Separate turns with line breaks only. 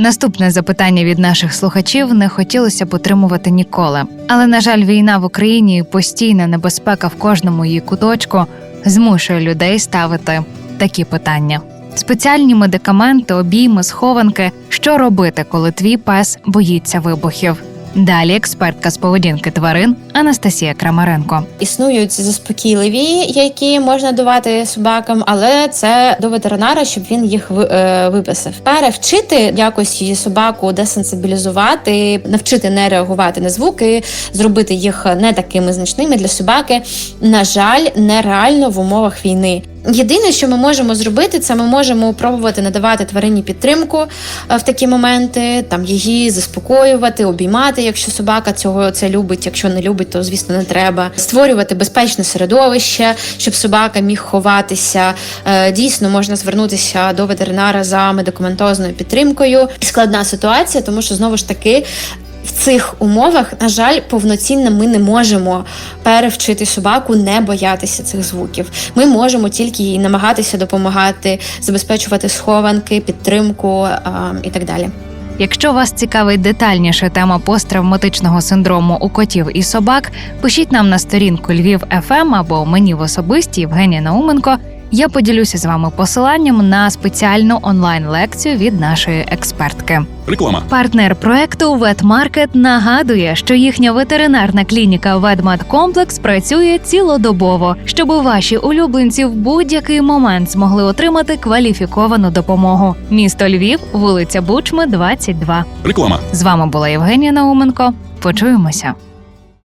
Наступне запитання від наших слухачів не хотілося б отримувати ніколи. Але, на жаль, війна в Україні і постійна небезпека в кожному її куточку змушує людей ставити такі питання. Спеціальні медикаменти, обійми, схованки. Що робити, коли твій пес боїться вибухів? Далі експертка з поведінки тварин Анастасія Крамаренко.
Існують заспокійливі, які можна давати собакам, але це до ветеринара, щоб він їх е, виписав. Перевчити якось її собаку десенсибілізувати, навчити не реагувати на звуки, зробити їх не такими значними для собаки. На жаль, нереально в умовах війни. Єдине, що ми можемо зробити, це ми можемо пробувати надавати тварині підтримку е, в такі моменти, там її заспокоювати, обіймати, якщо собака цього це любить. Якщо не любить, то звісно не треба. Створювати безпечне середовище, щоб собака міг ховатися. Е, Дійсно, можна звернутися до ветеринара за медикаментозною підтримкою. Складна ситуація, тому що знову ж таки. В цих умовах, на жаль, повноцінно ми не можемо перевчити собаку не боятися цих звуків. Ми можемо тільки їй намагатися допомагати, забезпечувати схованки, підтримку а, і так далі.
Якщо вас цікавить детальніше тема посттравматичного синдрому у котів і собак, пишіть нам на сторінку Львів ФМ або мені в особисті Євгенія Науменко. Я поділюся з вами посиланням на спеціальну онлайн-лекцію від нашої експертки.
Реклама.
Партнер проекту Ветмаркет нагадує, що їхня ветеринарна клініка Ведмедкомплекс працює цілодобово, щоб ваші улюбленці в будь-який момент змогли отримати кваліфіковану допомогу. Місто Львів, вулиця Бучми, 22.
Реклама.
З вами була Євгенія Науменко. Почуємося.